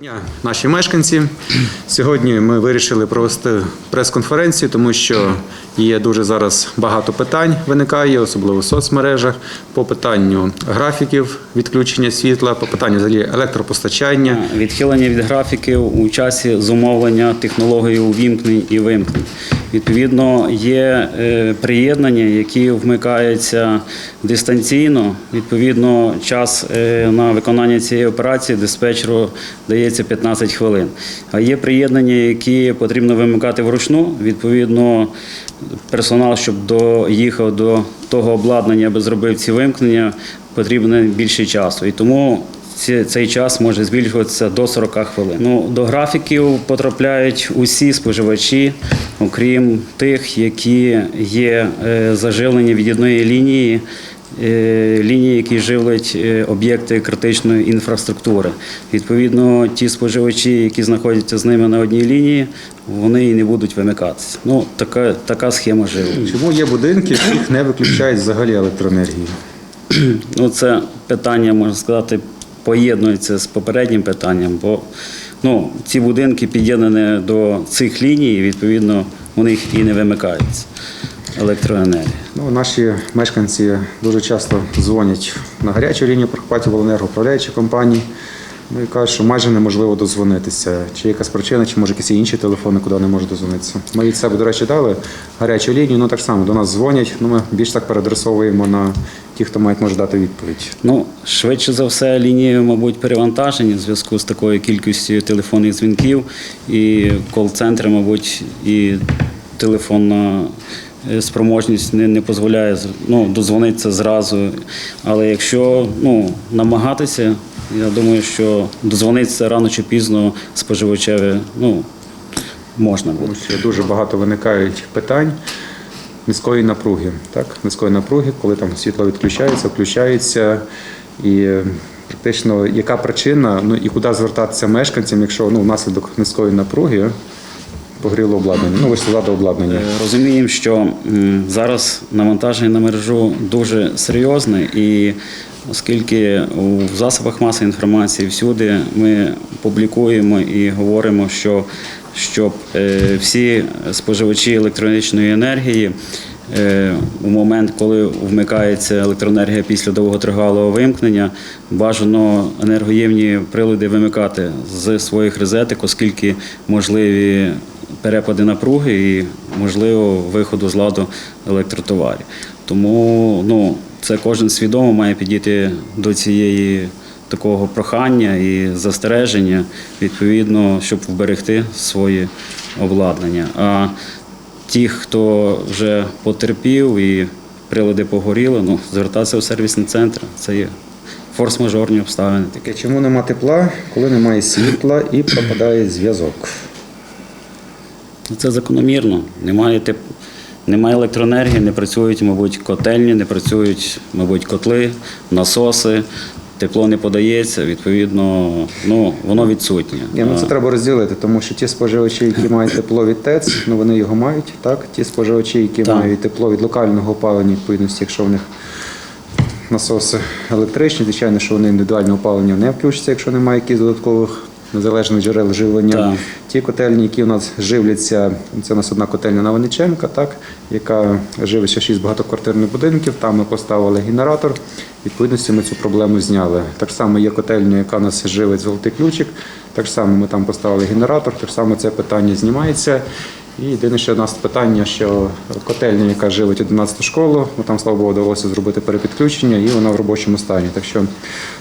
Дня, наші мешканці. Сьогодні ми вирішили провести прес-конференцію, тому що є дуже зараз багато питань виникає, особливо в соцмережах, по питанню графіків відключення світла, по питанню взагалі електропостачання. Відхилення від графіків у часі зумовлення технології увімкнень і вимкнень. Відповідно, є е, приєднання, які вмикаються дистанційно. Відповідно, час е, на виконання цієї операції диспетчеру дається 15 хвилин. А є приєднання, які потрібно вимикати вручну. Відповідно, персонал, щоб доїхав до того обладнання, аби зробив ці вимкнення, потрібно більше часу. І тому цей час може збільшуватися до 40 хвилин. Ну, до графіків потрапляють усі споживачі, окрім тих, які є е, заживлені від одної лінії. е, Лінії, які живлять е, об'єкти критичної інфраструктури. Відповідно, ті споживачі, які знаходяться з ними на одній лінії, вони і не будуть вимикатися. Ну, така, така схема живлення. Чому є будинки, в яких не виключають взагалі електроенергію? Ну, це питання, можна сказати, поєднується з попереднім питанням, бо ну, ці будинки під'єднані до цих ліній, відповідно, у них і не вимикається електроенергія. Ну, наші мешканці дуже часто дзвонять на гарячу лінію Прикарпаття Волонерго, управляючі компанії. Ну і кажуть, що майже неможливо дозвонитися. Чи якась причина, чи може якісь інші телефони, куди не можуть дозвонитися. Ми від себе, до речі, дали гарячу лінію, ну так само до нас дзвонять. Ну ми більш так переадресовуємо на ті, хто мають може дати відповідь. Ну, швидше за все, лінії, мабуть, перевантажені в зв'язку з такою кількістю телефонних дзвінків, і кол-центри, мабуть, і телефонна е, спроможність не, не дозволяє ну, дозвонитися зразу. Але якщо ну, намагатися, я думаю, що дозвонитися рано чи пізно споживачеві ну, можна буде. Тому що дуже багато виникають питань низької напруги. Так? Низької напруги, коли там світло відключається, включається. І е, практично яка причина, ну і куди звертатися мешканцям, якщо ну, внаслідок низької напруги погріло обладнання. Ну, ви ж сказали обладнання. Е, Розуміємо, що зараз навантаження на мережу дуже серйозне, і оскільки у засобах масової інформації всюди ми публікуємо і говоримо, що щоб е, всі споживачі електронічної енергії е, у момент, коли вмикається електроенергія після довготривалого вимкнення, бажано енергоємні прилади вимикати з своїх розеток, оскільки можливі перепади напруги і можливо виходу з ладу електротоварів. Тому ну, це кожен свідомо має підійти до цієї такого прохання і застереження, відповідно, щоб вберегти своє обладнання. А ті, хто вже потерпів і прилади погоріли, ну, звертатися в сервісний центр. Це є форс-мажорні обставини. Таке, чому нема тепла, коли немає світла і пропадає зв'язок? Це закономірно. Немає тип... немає електроенергії, не працюють, мабуть, котельні, не працюють, мабуть, котли, насоси, тепло не подається, відповідно, ну, воно відсутнє. Ні, ну це треба розділити, тому що ті споживачі, які мають тепло від ТЕЦ, ну вони його мають. Так, ті споживачі, які Так. мають тепло від локального опалення, відповідності, якщо в них насоси електричні, звичайно, що вони індивідуальне опалення не включаться, якщо немає якихось додаткових незалежних джерел живлення. Так. Ті котельні, які у нас живляться, це у нас одна котельня на Вениченка, так, яка живиться шість багатоквартирних будинків. Там ми поставили генератор. Відповідності ми цю проблему зняли. Так само є котельня, яка у нас живить золотий ключик. Так само ми там поставили генератор, так само це питання знімається. І єдине ще у нас питання, що котельня, яка живить 11 школу, ну, там, слава Богу, вдалося зробити перепідключення, і вона в робочому стані. Так що,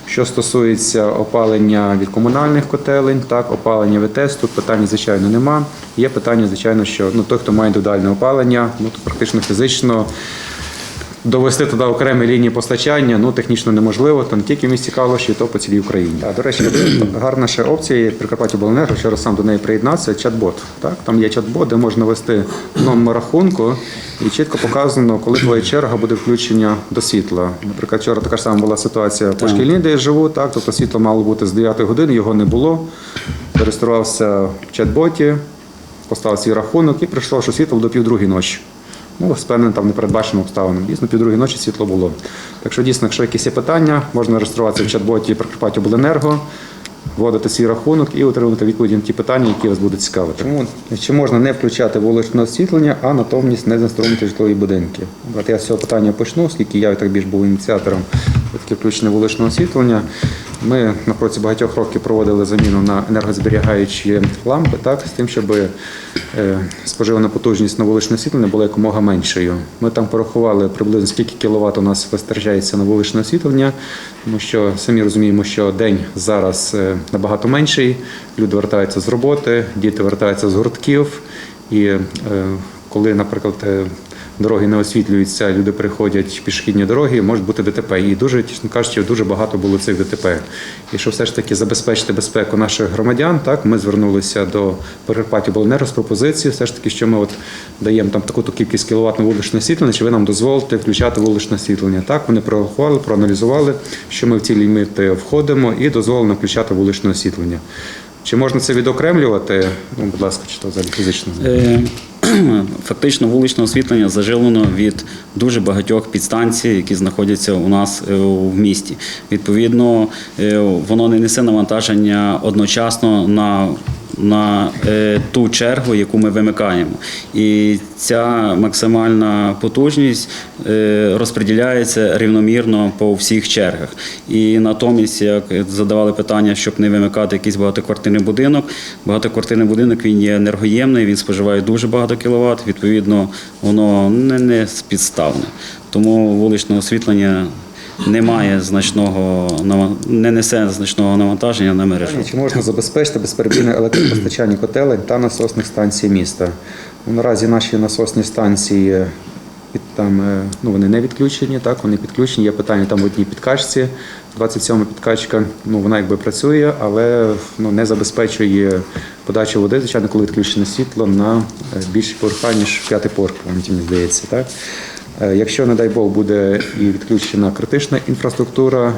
що стосується опалення від комунальних котелень, так, опалення ВТС, тут питань, звичайно, нема. Є питання, звичайно, що ну, той, хто має індивідуальне опалення, ну, то практично фізично довести туди окремі лінії постачання ну технічно неможливо, не тільки в місті Калуші, то по цілій Україні. А, до речі, гарна ще опція є Прикарпаття Обленерго, вчора сам до неї приєднався, чат-бот. Так? Там є чат-бот, де можна ввести номер рахунку і чітко показано, коли твоя черга буде включення до світла. Наприклад, вчора така ж сама була ситуація по шкільній, де я живу, так, тобто світло мало бути з 9 години, його не було. Зареєструвався в чат-боті, поставив свій рахунок і прийшло, що світло до півдругої ночі. Ну, з певним там непередбаченим обставинам. Дійсно, пів другої ночі світло було. Так що дійсно, якщо якісь є питання, можна реєструватися в чат-боті Прикарпаття Обленерго, вводити свій рахунок і отримувати відповіді на ті питання, які вас будуть цікавити. Чому чи можна не включати вуличне освітлення, а натомість не знеструмити житлові будинки? От я з цього питання почну, оскільки я так більш був ініціатором таке включення вуличного освітлення. Ми на протязі багатьох років проводили заміну на енергозберігаючі лампи, так, з тим, щоб е, споживана потужність на вуличне освітлення була якомога меншою. Ми там порахували приблизно скільки кіловат у нас вистачається на вуличне освітлення, тому що самі розуміємо, що день зараз е, набагато менший. Люди вертаються з роботи, діти вертаються з гуртків. І е, коли, наприклад, дороги не освітлюються, люди переходять пішохідні дороги, можуть бути ДТП. І дуже, чесно кажучи, дуже багато було цих ДТП. І щоб все ж таки забезпечити безпеку наших громадян, так ми звернулися до Прикарпаття Обленерго з пропозицією, все ж таки, що ми от даємо там таку кількість кіловат на вуличне освітлення, чи ви нам дозволите включати вуличне освітлення. Так, вони прорахували, проаналізували, що ми в ці ліміти входимо і дозволено включати вуличне освітлення. Чи можна це відокремлювати? Ну, будь ласка, чи то взагалі фізично? Фактично вуличне освітлення зажилено від дуже багатьох підстанцій, які знаходяться у нас е, в місті. Відповідно, е, воно не несе навантаження одночасно на на е, ту чергу, яку ми вимикаємо. І ця максимальна потужність е, розподіляється рівномірно по всіх чергах. І натомість, як задавали питання, щоб не вимикати якийсь багатоквартирний будинок, багатоквартирний будинок він є енергоємний, він споживає дуже багато кіловат, відповідно, воно не, не спідставне. Тому вуличне освітлення не має значного не несе значного навантаження на мережу. Чи можна забезпечити безперебійне електропостачання котелень та насосних станцій міста? Ну, наразі наші насосні станції під, там, е, ну, вони не відключені, так, вони підключені. Є питання там в одній підкачці. 27 підкачка, ну, вона якби працює, але ну, не забезпечує подачу води, звичайно, коли відключене світло на е, більші поверха, ніж п'ятий поверх, мені здається. Так? Е, Якщо, не дай Бог, буде і відключена критична інфраструктура,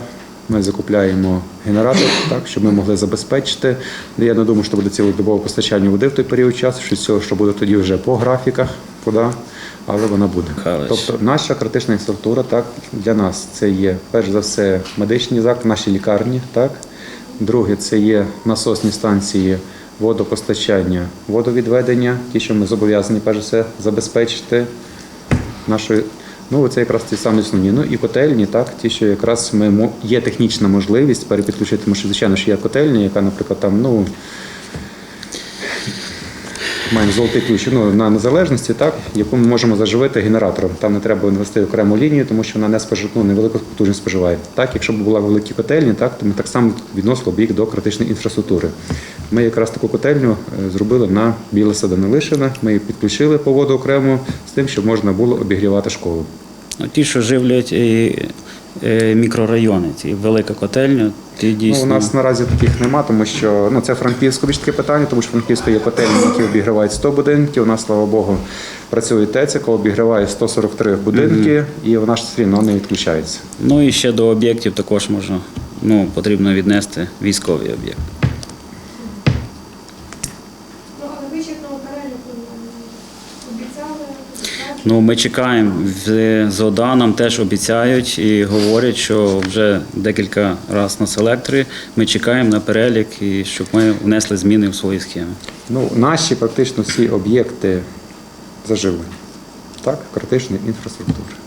ми закупляємо генератор, так, щоб ми могли забезпечити. Я не думаю, що буде цілодобове постачання води в той період часу, що цього, що буде тоді вже по графіках вода, але вона буде. Тобто наша критична інфраструктура так, для нас це є перш за все медичні заклади, наші лікарні. Так. Друге, це є насосні станції водопостачання, водовідведення, ті, що ми зобов'язані перш за все забезпечити нашої. Ну, це якраз ті самі основні. Ну і котельні, так, ті, що якраз ми є технічна можливість перепідключити, тому що, звичайно, що є котельня, яка, наприклад, там, ну. Маємо золотий ключ ну, на незалежності, так, яку ми можемо заживити генератором. Там не треба інвести окрему лінію, тому що вона не спожив, ну, невелику потужність споживає. Так, якщо б була великі котельні, так, то ми так само відносили б їх до критичної інфраструктури. Ми якраз таку котельню е, зробили на Біле Садонелишина. Ми її підключили по воду окремо з тим, щоб можна було обігрівати школу. Ті, що живлять мікрорайони, ці велика котельня, Ти дійсно. Ну, у нас наразі таких нема, тому що ну, це Франківсько більш таке питання, тому що Франківсько є котельні, які обігрівають 100 будинків. У нас, слава Богу, працює ТЕЦ, яка обігріває 143 будинки, і вона ж все одно не відключається. Ну і ще до об'єктів також можна, ну, потрібно віднести військові об'єкти. Ну, але вичерпного переліку обіцяли. Ну, ми чекаємо. В ОДА нам теж обіцяють і говорять, що вже декілька разів на селекторі ми чекаємо на перелік, і щоб ми внесли зміни в свої схеми. Ну, наші практично всі об'єкти заживлені, так, критичної інфраструктури.